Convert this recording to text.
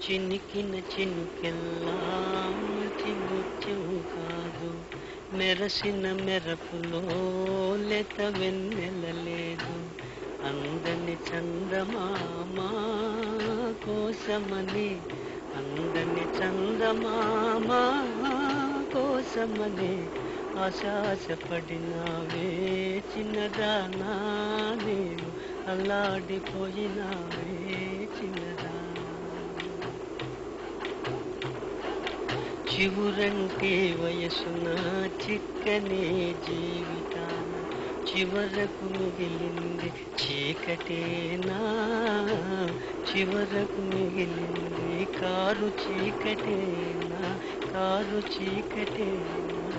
చినికిన చినుకెల్లా చిముత్యం కాదు. మెరసిన మెరపులో లేత వెన్నెల లేదు. అందని చందమామా కోసమని అందని చందమామా కోసమని ఆశాసపడినావే చిన్నదానా నేను అల్లాడిపోయినావే చివురంటే వయసున చిక్కనే జీవితాన. చివరకు మిగిలింది చీకటేనా చివరకు మిగిలింది కారు చీకటేనా కారు చీకటేనా